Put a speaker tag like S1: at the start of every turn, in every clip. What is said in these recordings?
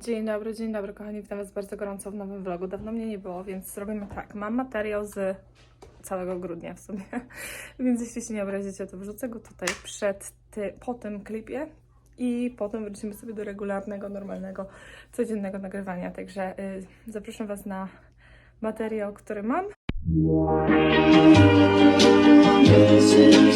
S1: Dzień dobry, dzień dobry kochani, witam Was bardzo gorąco w nowym vlogu. Dawno mnie nie było, więc zrobimy tak. Mam materiał z całego grudnia w sumie, więc jeśli się nie obrazicie, to wrzucę go tutaj przed ty, po tym klipie i potem wrócimy sobie do regularnego, normalnego, codziennego nagrywania. Także y, zapraszam Was na materiał, który mam. Dzień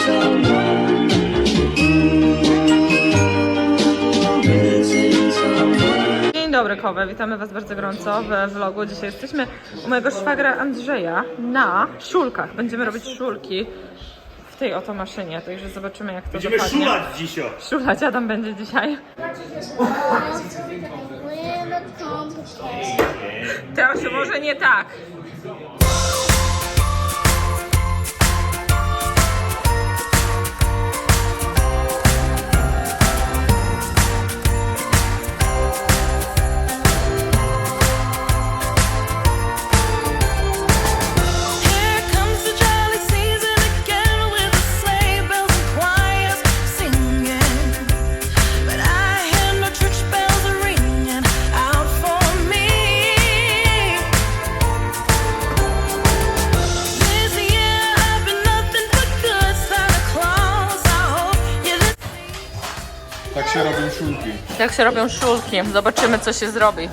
S1: witamy Was bardzo gorąco w vlogu. Dzisiaj jesteśmy u mojego szwagra Andrzeja na szulkach. Będziemy robić szulki w tej oto maszynie, także zobaczymy jak to
S2: Będziemy
S1: dopadnie.
S2: szulać dzisiaj.
S1: Szulać Adam będzie dzisiaj. To się może nie tak.
S3: Robią szulki.
S1: Jak się robią szulki? Zobaczymy co się zrobi.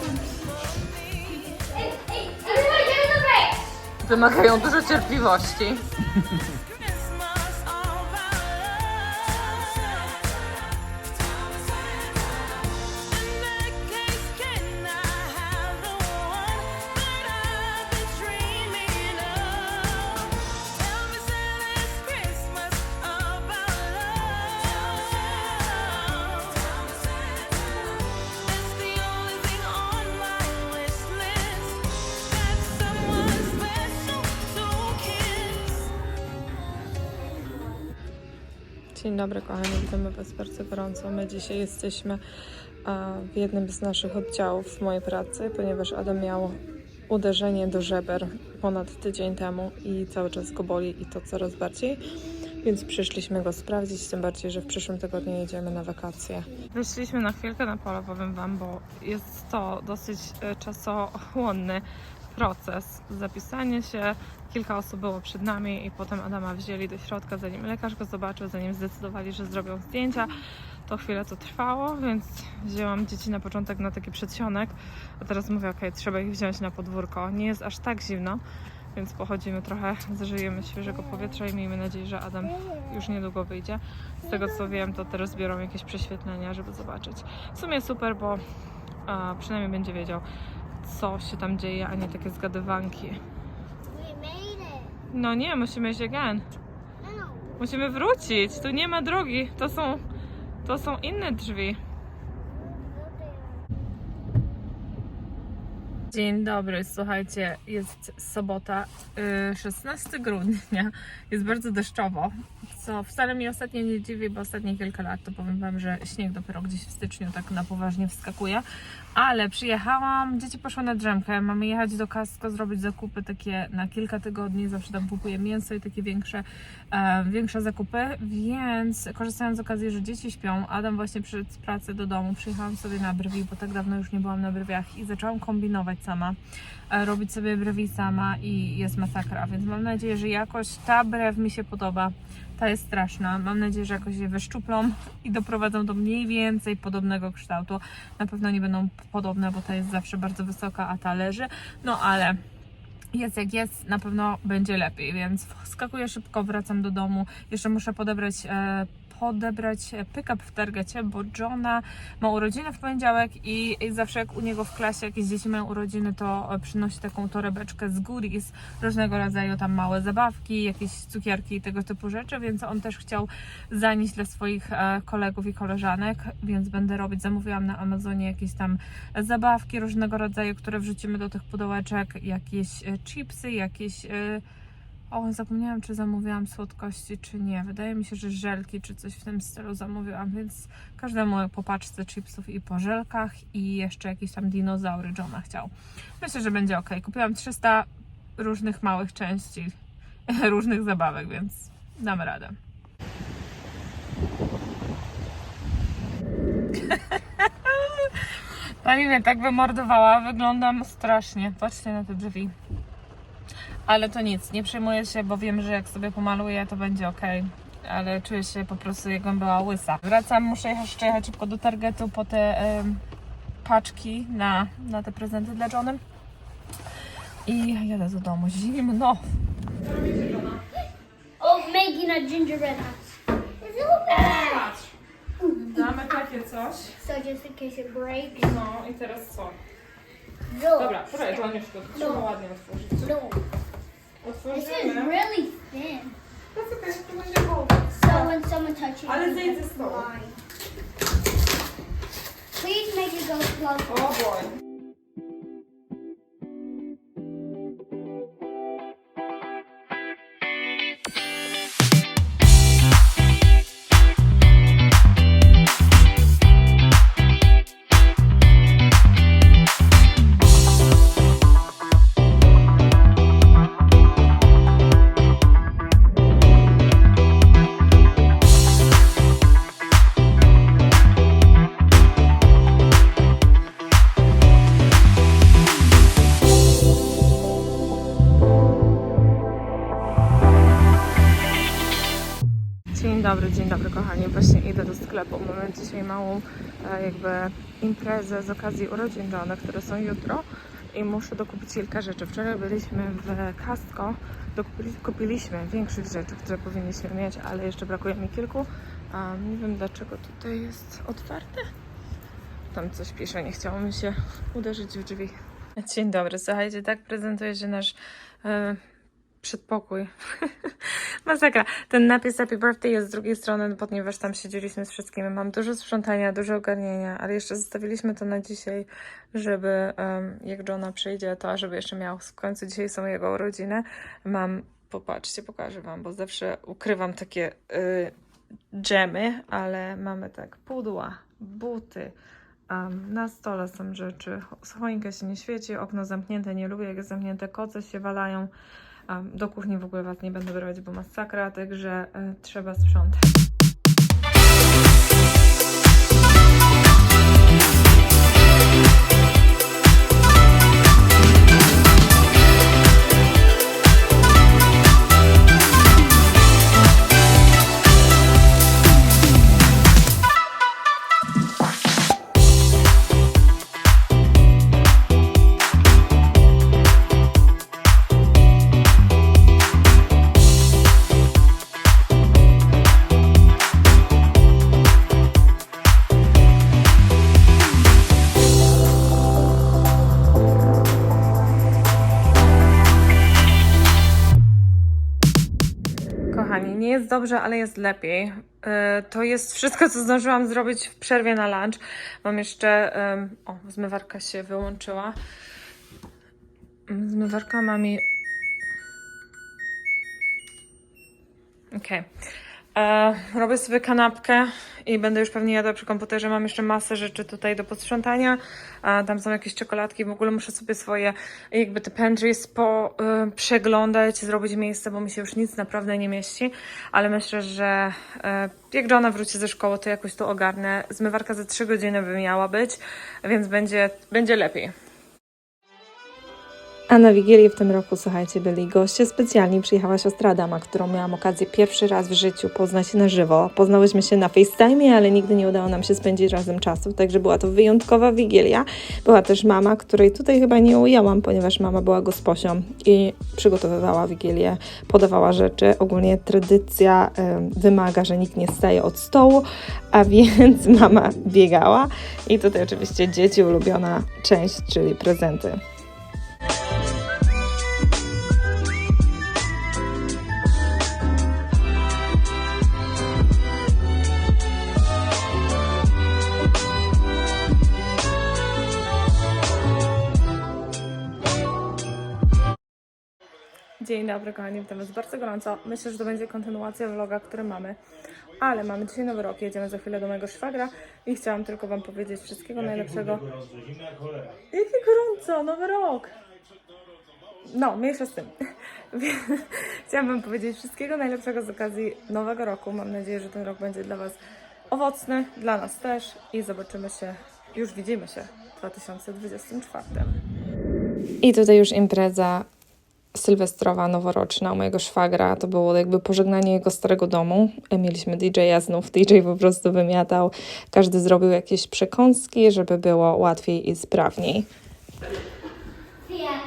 S1: Wymagają dużo cierpliwości. Dzień dobry kochani, witamy Was bardzo gorąco. My dzisiaj jesteśmy w jednym z naszych oddziałów mojej pracy, ponieważ Adam miał uderzenie do żeber ponad tydzień temu i cały czas go boli i to coraz bardziej. Więc przyszliśmy go sprawdzić, tym bardziej, że w przyszłym tygodniu jedziemy na wakacje. Wyszliśmy na chwilkę na pole, powiem Wam, bo jest to dosyć e, czasochłonny proces. Zapisanie się, kilka osób było przed nami i potem Adama wzięli do środka, zanim lekarz go zobaczył, zanim zdecydowali, że zrobią zdjęcia. To chwilę to trwało, więc wzięłam dzieci na początek na taki przedsionek, a teraz mówię, ok, trzeba ich wziąć na podwórko. Nie jest aż tak zimno, więc pochodzimy trochę, zażyjemy świeżego powietrza i miejmy nadzieję, że Adam już niedługo wyjdzie. Z tego co wiem, to teraz biorą jakieś prześwietlenia, żeby zobaczyć. W sumie super, bo a, przynajmniej będzie wiedział, co się tam dzieje, a nie takie zgadywanki. No nie, musimy iść again.
S4: No.
S1: Musimy wrócić. Tu nie ma drogi. To są, to są inne drzwi. Dzień dobry, słuchajcie, jest sobota, yy, 16 grudnia, jest bardzo deszczowo, co wcale mnie ostatnio nie dziwi, bo ostatnie kilka lat to powiem Wam, że śnieg dopiero gdzieś w styczniu tak na poważnie wskakuje, ale przyjechałam, dzieci poszły na drzemkę, mamy jechać do Costco, zrobić zakupy takie na kilka tygodni, zawsze tam kupuję mięso i takie większe, e, większe zakupy, więc korzystając z okazji, że dzieci śpią, Adam właśnie z pracy do domu, przyjechałam sobie na brwi, bo tak dawno już nie byłam na brwiach i zaczęłam kombinować sama, e, robić sobie brwi sama i jest masakra, więc mam nadzieję, że jakoś ta brew mi się podoba. Ta jest straszna. Mam nadzieję, że jakoś je wyszczuplą i doprowadzą do mniej więcej podobnego kształtu. Na pewno nie będą podobne, bo ta jest zawsze bardzo wysoka, a ta leży. No ale jest jak jest, na pewno będzie lepiej, więc skakuję szybko, wracam do domu. Jeszcze muszę podebrać, e, podebrać pick-up w Targecie, bo Johna ma urodziny w poniedziałek i, zawsze jak u niego w klasie jakieś dzieci mają urodziny, to e, przynosi taką torebeczkę z goodies, różnego rodzaju tam małe zabawki, jakieś cukierki i tego typu rzeczy, więc on też chciał zanieść dla swoich e, kolegów i koleżanek, więc będę robić, zamówiłam na Amazonie jakieś tam zabawki różnego rodzaju, które wrzucimy do tych pudełeczek, jakieś e, chipsy, jakieś o, zapomniałam, czy zamówiłam słodkości, czy nie. Wydaje mi się, że żelki, czy coś w tym stylu zamówiłam, więc każdemu po paczce chipsów i po żelkach i jeszcze jakieś tam dinozaury Johna chciał. Myślę, że będzie ok. Kupiłam 300 różnych małych części, różnych zabawek, więc damy radę. Pani mnie tak wymordowała, wyglądam strasznie. Patrzcie na te drzwi. Ale to nic, nie przejmuję się, bo wiem, że jak sobie pomaluję, to będzie ok. Ale czuję się po prostu, jakbym była łysa. Wracam, muszę jechać, jeszcze jechać szybko do Targetu po te em, paczki na, na te prezenty dla Johnem. I jadę do domu. Zimno.
S4: Oh, making a gingerbread house.
S1: Damy takie coś.
S4: So just in case it breaks.
S1: No i teraz co?
S4: No.
S1: Dobra, poczekaj, John, to trzeba ładnie otworzyć.
S4: No. This is
S1: Otworzymy.
S4: really thin.
S1: To jest okej, to będzie woda.
S4: So when someone touches it,
S1: Ale
S4: it's
S1: zejdź ze stołu.
S4: fine. Please make it go slow.
S1: O boy. Dobry, dzień dobry kochani. Właśnie idę do sklepu. Mamy dzisiaj małą e, jakby imprezę z okazji urodzin Johna, które są jutro i muszę dokupić kilka rzeczy. Wczoraj byliśmy w Costco, dokupili, kupiliśmy większość rzeczy, które powinniśmy mieć, ale jeszcze brakuje mi kilku. A nie wiem dlaczego tutaj jest otwarte. Tam coś pisze, nie chciało mi się uderzyć w drzwi. Dzień dobry, słuchajcie, tak prezentuje się nasz e, przedpokój. Masakra. Ten napis Happy Birthday jest z drugiej strony, ponieważ tam siedzieliśmy z wszystkimi. Mam dużo sprzątania, dużo ogarnienia, ale jeszcze zostawiliśmy to na dzisiaj, żeby em, jak Johna przyjdzie, to żeby jeszcze miał. W końcu dzisiaj są jego urodziny. Mam, popatrzcie, pokażę Wam, bo zawsze ukrywam takie y, dżemy, ale mamy tak pudła, buty, Um, na stole są rzeczy. Choinka się nie świeci, okno zamknięte, nie lubię jak jest zamknięte, koce się walają. Um, do kuchni w ogóle Was nie będę brać, bo masakra, także y, trzeba sprzątać. Jest dobrze, ale jest lepiej. E, To jest wszystko, co zdążyłam zrobić w przerwie na lunch. Mam jeszcze. O, zmywarka się wyłączyła. Zmywarka ma mi. Okej. E, Robię sobie kanapkę i będę już pewnie jadła przy komputerze. Mam jeszcze masę rzeczy tutaj do posprzątania. Tam są jakieś czekoladki. W ogóle muszę sobie swoje jakby te pantries po, y, przeglądać, zrobić miejsce, bo mi się już nic naprawdę nie mieści. Ale myślę, że y, jak Johna wróci ze szkoły, to jakoś to ogarnę. Zmywarka za 3 godziny by miała być, więc będzie, będzie lepiej.
S2: A na Wigilię w tym roku, słuchajcie, byli goście specjalni. Przyjechała siostra Adama, którą miałam okazję pierwszy raz w życiu poznać na żywo. Poznałyśmy się na FaceTime, ale nigdy nie udało nam się spędzić razem czasu, także była to wyjątkowa Wigilia. Była też mama, której tutaj chyba nie ujęłam, ponieważ mama była gosposią i przygotowywała Wigilię, podawała rzeczy. Ogólnie tradycja em, wymaga, że nikt nie staje od stołu, a więc mama biegała. I tutaj oczywiście dzieci ulubiona część, czyli prezenty.
S1: Dzień dobry kochani, witam Was bardzo gorąco. Myślę, że to będzie kontynuacja vloga, który mamy. Ale mamy dzisiaj nowy rok, jedziemy za chwilę do mojego szwagra i chciałam tylko Wam powiedzieć wszystkiego najlepszego. Jakie gorąco, nowy rok! No, mniejsza z tym. Wam powiedzieć wszystkiego najlepszego z okazji nowego roku. Mam nadzieję, że ten rok będzie dla Was owocny, dla nas też i zobaczymy się, już widzimy się
S5: 2024.
S1: I tutaj już impreza sylwestrowa, noworoczna u mojego szwagra. To było jakby pożegnanie jego starego domu. Mieliśmy DJ-a znów. DJ po prostu wymiatał. Każdy zrobił jakieś przekąski, żeby było łatwiej i sprawniej.
S4: Vier.